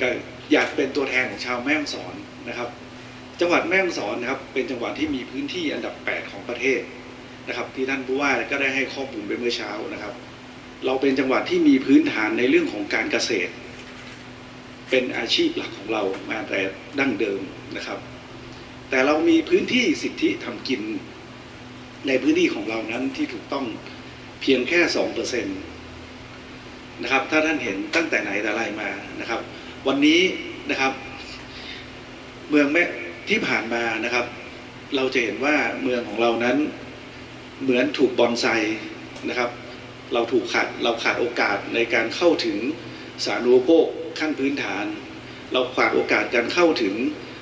ก็อยากเป็นตัวแทนของชาวแม่ฮ่องสอนนะครับ จังหวัดแม่ฮ่องสอนนะครับเป็นจังหวัดที่มีพื้นที่อันดับ 8 ของประเทศนะครับ ที่ท่านผู้ว่าก็ได้ให้ข้อมูลไปเมื่อเช้านะครับ เราเป็นจังหวัดที่มีพื้นฐานในเรื่องของการเกษตร เป็นอาชีพหลักของเรามาแต่ดั้งเดิมนะครับ แต่เรามีพื้นที่สิทธิทำกินในพื้นที่ของเรานั้นที่ถูกต้องเพียงแค่สองเปอร์เซ็นต์นะครับถ้าท่านเห็นตั้งแต่ไหนแต่ไรมานะครับ วันนี้นะครับ เมืองแม่ที่ผ่านมานะครับ เราจะเห็นว่าเมืองของเรานั้นเหมือนถูกบอนไซนะครับ เราถูกขาดเราขาดโอกาสในการเข้าถึงสาธารณูปโภคขั้นพื้นฐาน เราขาดโอกาสการเข้าถึง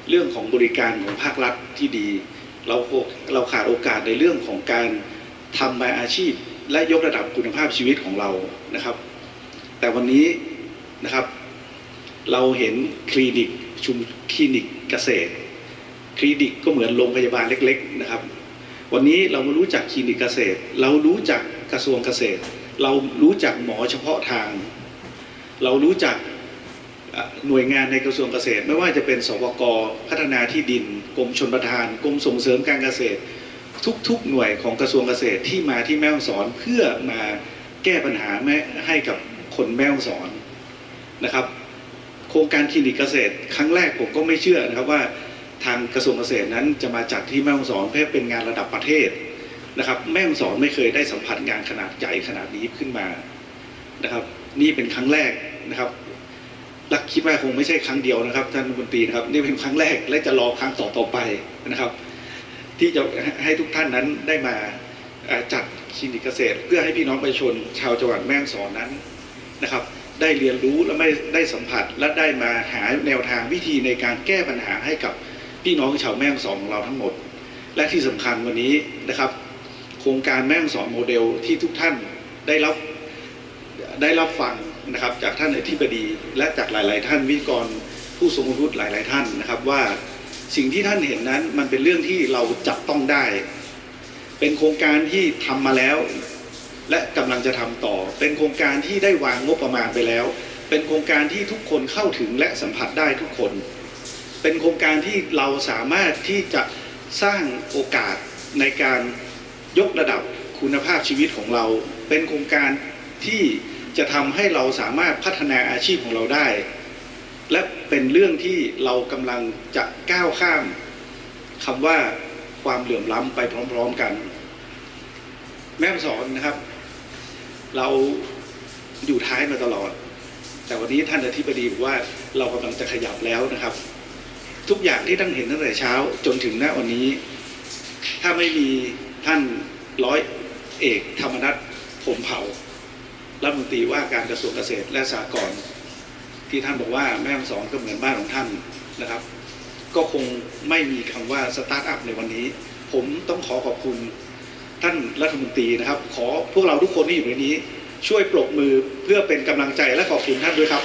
เรื่องของบริการของภาครัฐที่ดี เราเราขาดโอกาสในเรื่องของการทำมาอาชีพและยกระดับคุณภาพชีวิตของเรานะครับ แต่วันนี้นะครับ เราเห็นคลินิกชุมคลินิกเกษตร คลินิกก็เหมือนโรงพยาบาลเล็ก ๆ นะครับ วันนี้เรามารู้จักคลินิกเกษตร เรารู้จักกระทรวงเกษตร เรารู้จักหมอเฉพาะทาง เรารู้จักหน่วยงานในกระทรวงเกษตร ไม่ว่าจะเป็นสวกพัฒนาที่ดินกรมชนประทานกรมส่งเสริมการเกษตร ทุกๆหน่วยของกระทรวงเกษตรที่มาที่แม่ฮ่องสอนเพื่อมาแก้ปัญหาแม่ให้กับคนแม่ฮ่องสอนนะครับ ครงการคลินิกเกษตร ครั้งแรกผมก็ไม่เชื่อนะครับว่าทางกระทรวงเกษตรนั้นจะมาจัดที่แม่ฮ่องสอนเพื่อเป็นงานระดับประเทศนะครับแม่ฮ่องสอนไม่เคยได้สัมผัสงานขนาดใหญ่ขนาดนี้ขึ้นมานะครับ นี่เป็นครั้งแรกนะครับและคิดว่าคงไม่ใช่ครั้งเดียวนะครับท่านรัฐมนตรีนะครับนี่เป็นครั้งแรกและจะรอครั้งต่อต่อไปนะครับ ที่จะให้ทุกท่านนั้นได้มาจัดคลินิกเกษตร เพื่อให้พี่น้องประชาชนชาวจังหวัดแม่ฮ่องสอนนั้นนะครับ ได้เรียนรู้และไม่ได้สัมผัสและได้มาหาแนวทางวิธีในการแก้ปัญหาให้กับพี่น้องชาวแม่ฮ่องสอนของเราทั้งหมด และที่สำคัญวันนี้นะครับ โครงการแม่ฮ่องสอนโมเดลที่ทุกท่านได้รับได้รับฟังนะครับจากท่านอธิบดี และจากหลาย ๆ ท่านวิทยกรผู้ทรงคุณวุฒิหลาย ๆ ท่านนะครับว่าสิ่งที่ท่านเห็นนั้นมันเป็นเรื่องที่เราจับต้องได้ เป็นโครงการที่ทำมาแล้ว และกำลังจะทำต่อ เป็นโครงการที่ได้วางงบประมาณไปแล้ว เป็นโครงการที่ทุกคนเข้าถึงและสัมผัสได้ทุกคน เป็นโครงการที่เราสามารถที่จะสร้างโอกาสในการยกระดับคุณภาพชีวิตของเรา เป็นโครงการที่จะทำให้เราสามารถพัฒนาอาชีพของเราได้ และเป็นเรื่องที่เรากำลังจะก้าวข้ามคำว่าความเหลื่อมล้ำไปพร้อม ๆกัน แม่สอนนะครับ เราอยู่ท้ายมาตลอด แต่วันนี้ท่านอธิบดีบอกว่าเรากำลังจะขยับแล้วนะครับ ทุกอย่างที่ท่านเห็นตั้งแต่เช้าจนถึงณวันนี้ ถ้าไม่มีท่านร้อยเอกธรรมนัฐผมเผารัฐมนตรีว่าการกระทรวงเกษตรและสหกรณ์ที่ท่านบอกว่าแม่ฮ่องสอนก็เหมือนบ้านของท่านนะครับ ก็คงไม่มีคำว่าสตาร์ทอัพในวันนี้ ผมต้องขอขอบคุณ ท่านรัฐมนตรีนะครับ ขอพวกเราทุกคนที่อยู่ในนี้ ช่วยปรบมือเพื่อเป็นกำลังใจและขอบคุณท่านด้วยครับ